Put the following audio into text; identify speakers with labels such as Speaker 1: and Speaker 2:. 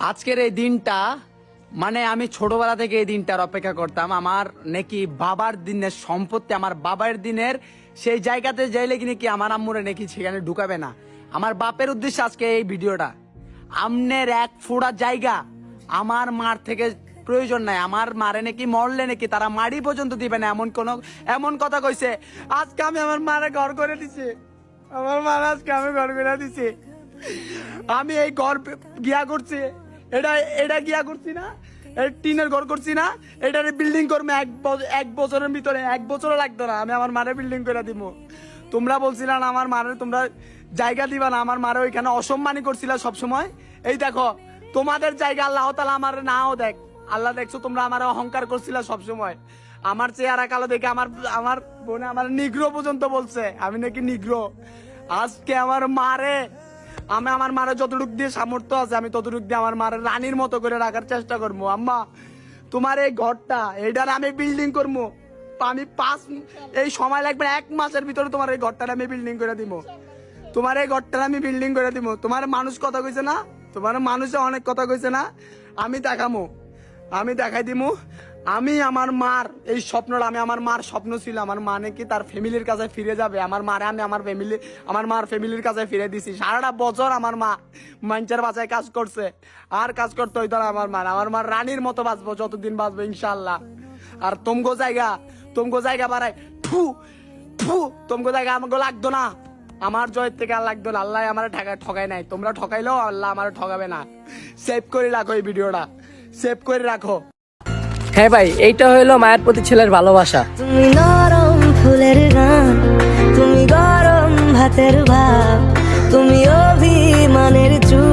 Speaker 1: আজকের এই দিনটা মানে আমি ছোটবেলা থেকে এই দিনটার অপেক্ষা করতাম। আমার নাকি বাবার দিনের সম্পত্তি, আমার বাবার দিনের সেই জায়গাতে যাইলে কি নাকি আমার আম্মুরে নাকি সেখানে ঢুকাবে না। আমার বাপের উদ্দেশ্যে আজকে এই ভিডিওটা। আমনের এক ফোড়া জায়গা আমার মার থেকে প্রয়োজন নাই। আমার মারে নাকি মরলে নাকি তারা মারি পর্যন্ত দিবে না, এমন কোন, এমন কথা কইছে। আজকে আমি আমার মারে ঘর করে দিছি। আমার মার আজকে আমি ঘর করে দিছি। আমি এই ঘর গিয়া করছি। এটা এটা গিয়া করছি না। টিনের ঘর করছি না। এটারে বিল্ডিং করব এক এক বছরের ভিতরে। এক বছরও লাগতো না। আমি আমার মারে বিল্ডিং করে দিব। তোমরা বলছিলা না, আমার মারে তোমরা জায়গা দিবা না। আমার মারে ওইখানে অসম্মানই করছিলা সবসময়। এই দেখো, তোমাদের জায়গা আল্লাহ তালা আমার নাও দেখ। আল্লাহ দেখছ, তোমরা আমার অহংকার করছিলা সবসময়। আমার চেহারা কালো দেখে আমার আমার বোনে আমার নিগ্রো পর্যন্ত বলছে, আমি নাকি নিগ্রো আজকে আমার মারে আমি আমার মারে যতটুক দিয়ে সামর্থ্য আছে, আমি ততটুক দিয়ে আমার মারে রানীর মতো করে রাখার চেষ্টা করব। আম্মা, তোমার এই ঘরটা এটার আমি বিল্ডিং করব। আমি পাঁচ, এই সময় লাগবে এক মাসের ভিতরে তোমার এই ঘরটা আমি বিল্ডিং করে দিব। তোমার এই ঘরটা আমি বিল্ডিং করে দিব। তোমার মানুষ কথা কইছে না? তোমার মানুষে অনেক কথা কইছে না? আমি দেখামো। আমি দেখাই দিমু, আমি আমার মার, এই স্বপ্নটা, আমি আমার মার স্বপ্ন ছিল, আমার মা নাকি তার ফ্যামিলির কাছে ফিরে যাবে। আমার মারে আমি আমার ফ্যামিলি আমার মার ফ্যামিলির কাছে ফিরে দিছি। সারাটা বছর আমার মা মঞ্চের বাসায় কাজ করছে। আর কাজ করতে হইতো না আমার মার। আমার মার রানীর মতো বাঁচবো, যতদিন বাঁচবো ইনশাল্লাহ আর তোমগো জায়গা তোমগো জায়গা বাড়ায় ফু ফু তোমগো জায়গা আমাকে লাগতো না। আমার জয়ের থেকে আর লাগতো না। আল্লাহ আমার ঠকা ঠকাই নাই। তোমরা ঠকাইলেও আল্লাহ আমার ঠকাবে না। সেভ করে রাখো এই ভিডিওটা। সেভ করে রাখো।
Speaker 2: হ্যাঁ ভাই এইটা হলো মায়ের প্রতি ছেলের ভালোবাসা।
Speaker 3: তুমি নরম ফুলের গান তুমি গরম ভাতের ভাব তুমি অভিমানের চুল।